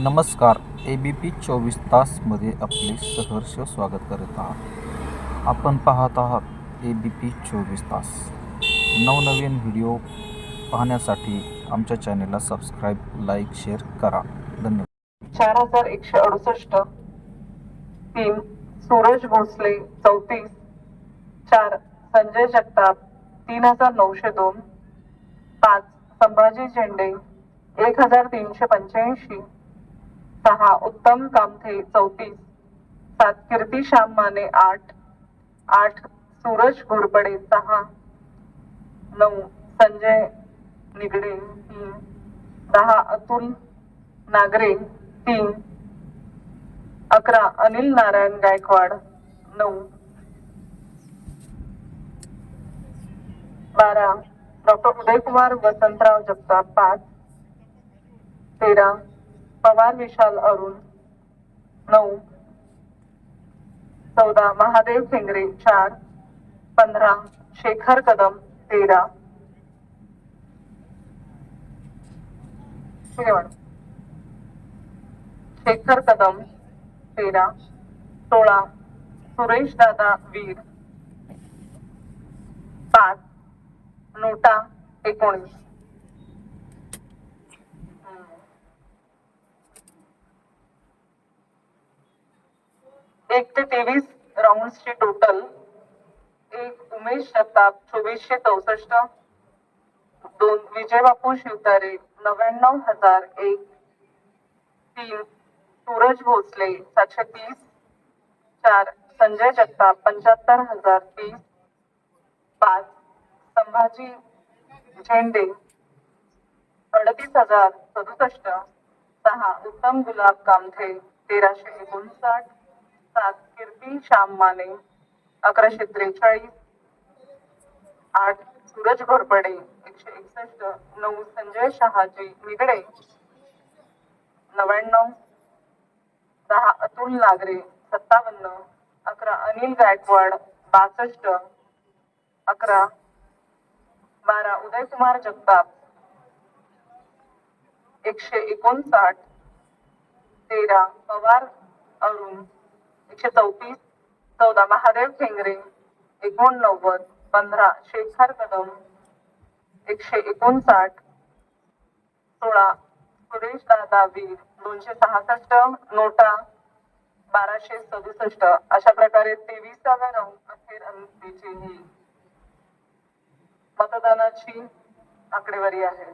नमस्कार. A B P चोवीस तासमध्ये आपले सहर्ष स्वागत करत आहात. आपण पाहत आहात ए बी पी चोवीस तास. नवनवीन व्हिडिओ पाहण्यासाठी आमच्या चॅनेलला सबस्क्राईब लाईक शेअर करा. धन्यवाद. चार हजार एकशे अडुसष्ट तीन सूरज भोसले चौतीस चार संजय जगताप तीन हजार नऊशे दोन पाच संभाजी झेंडे एक हजार तीनशे पंच्याऐंशी सहा उत्तम कामथे चौतीस सात कीर्ती श्याम माने आठ आठ सूरज घोरपडे सहा नऊ संजय निगडे तीन दहा अतुल नागरे तीन अकरा अनिल नारायण गायकवाड नऊ बारा डॉक्टर उदयकुमार वसंतराव जगताप पाच तेरा पवार विशाल अरुण नऊ चौदा महादेव खेंगरे चार पंधरा शेखर कदम तेरा. शेखर कदम तेरा. सोळा सुरेश दादा वीर. पाच नोटा एकोणीस. एक ते तेवीस राऊंडची टोटल एक उमेश जगताप चोवीसशे चौसष्ट. दोन विजय बापू शिवतारे नव्याण्णव हजार एक. तीन सूरज भोसले सातशे तीस. चार संजय जगताप पंच्याहत्तर हजार तीस. पाच संभाजी झेंडे अडतीस हजार सदुसष्ट. सहा उत्तम गुलाब कामथे तेराशे एकोणसाठ. सात कीर्ती श्याम माने अकराशे त्रेचाळीस आठ सूरज घोरपडे एकशे एकसष्ट नऊ संजय शहाजी निगडे नव्याण्णव दहा अतुल नागरे सत्तावन्न अकरा अनिल गायकवाड बासष्ट अकरा बारा उदयकुमार जगताप एकशे एकोणसाठ तेरा पवार अरुण एकशे चौतीस चौदा महादेव खेंगरे एकोणनव्वद पंधरा शेखर कदम एकशे एकोणसाठ सोळा सुरेश दादा वीर दोनशे सहासष्ट नोटा बाराशे सदुसष्ट. अशा प्रकारे तेवीसाव्या राऊंड अखेर अंतिची ही मतदानाची आकडेवारी आहे.